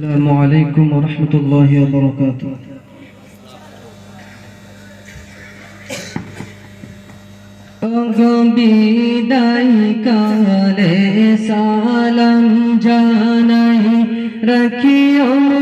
السلام عليكم ورحمة الله وبركاته. أغبي کالے سالم جانائی رکھیوں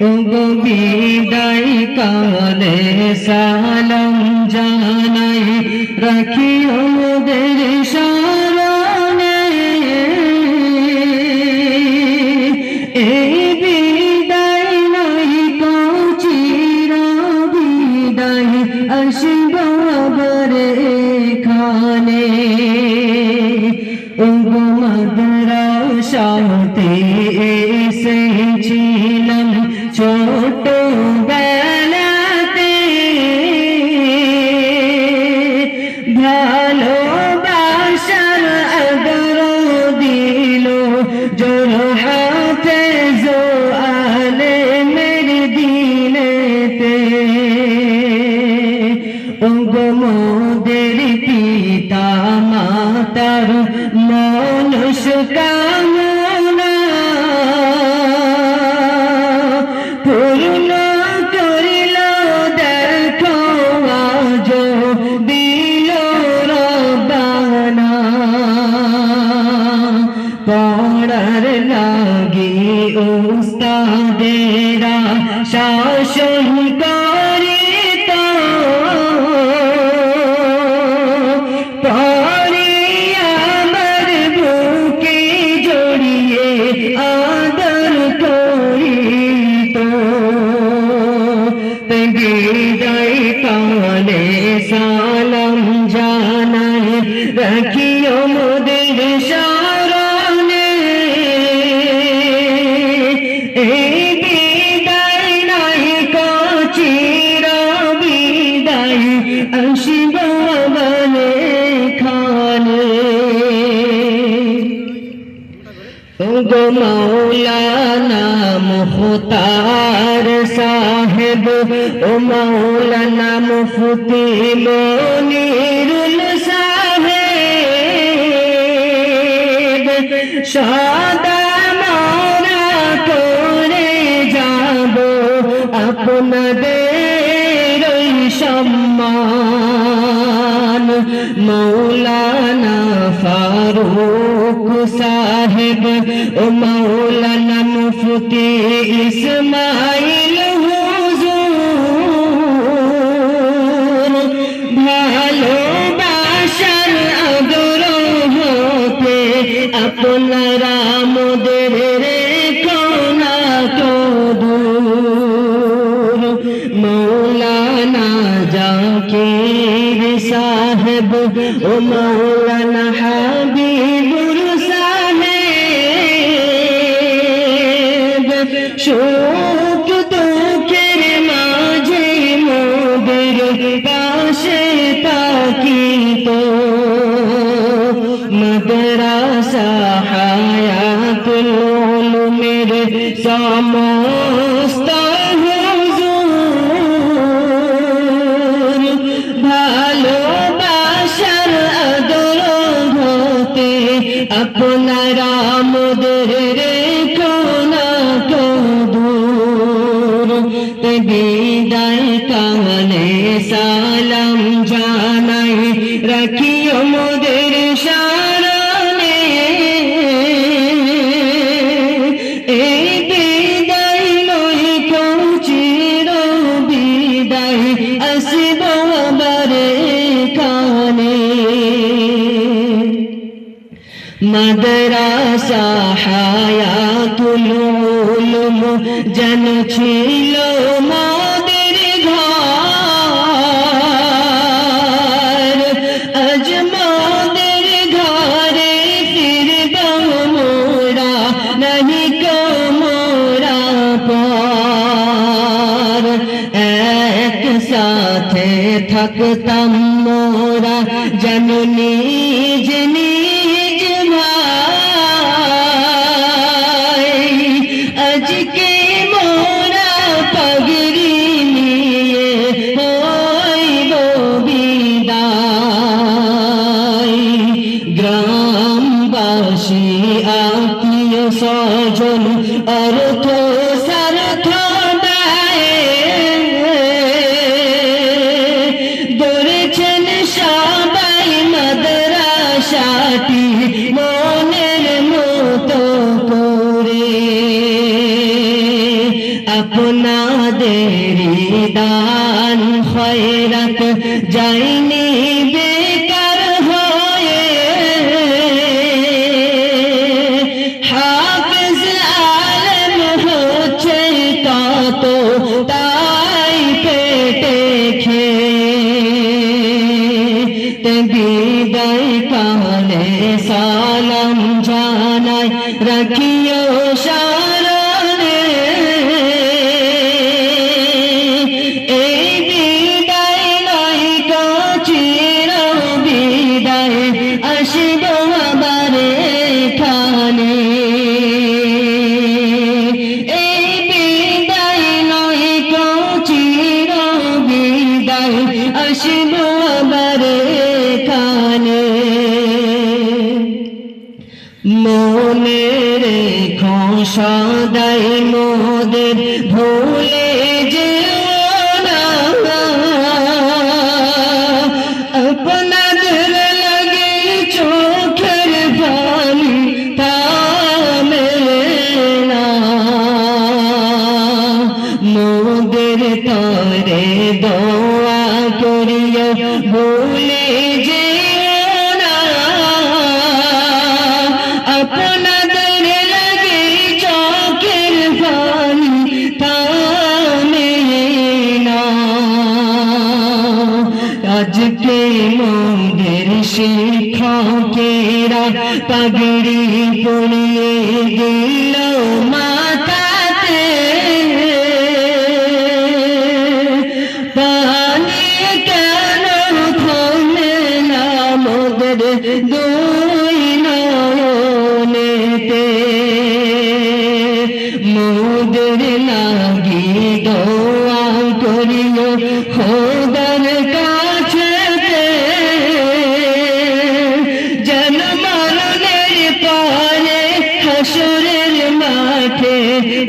ওগো বিদায় কালে সালাম ওগো মোদের পিতা মাতার মনুষ্য কামনা গো মৌলানা মুখতার সাহেব, ও মৌলানা মুফতি মনিরুল সাহেব, সদা মারা করে যাব আপনাদের সম্মান। মৌলানা ফারুক সাহেব ও মৌলানা মুফতি ইসমাইল মৌলানা জাকির সাহেব ও মৌলানা হাবিবুর সাহেব শোক দুঃখের মাঝে মোদের পাশে তাকিত মাদ্রাসা হায়াতুল উলুমের সমস্ত अपना राम देरे को ना को दूर? बिदाय काने सालम जाना रखियो मुदेर शान মাদ্রাসা হায়াতুল উলুম জন ছিল মোদের ঘর। আজ মোদের ঘরে ফিরব মোরা, নাহি মোরা পর। এক সাথে থাকতাম মোরা নিজ নিজ আত্মীয় স্বজন অর্থ সার্থ দৌড়েছেন সবাই মাদ্রাসাটি মনের মতো করে। আপনাদের দান খয়রাত যায়নি রাখিও সারণে। এই বিদায় নাই চির বিদায় আসিব আবার এখানে। এই বিদায় নয় চির বিদায় আসিব শিক্ষকেরা পাগড়ি পরিয়ে দিল মাথাতে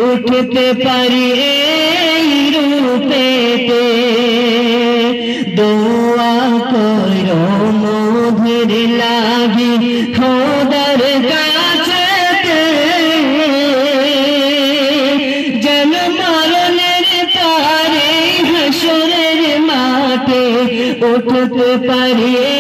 উঠতে পারি এই রূপেতে। দোয়া করো মোদের লাগি খোদার কাছে জন্মরণের পারে হাসরের মাঠে উঠতে পারি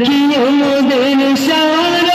কি আমাদের সারা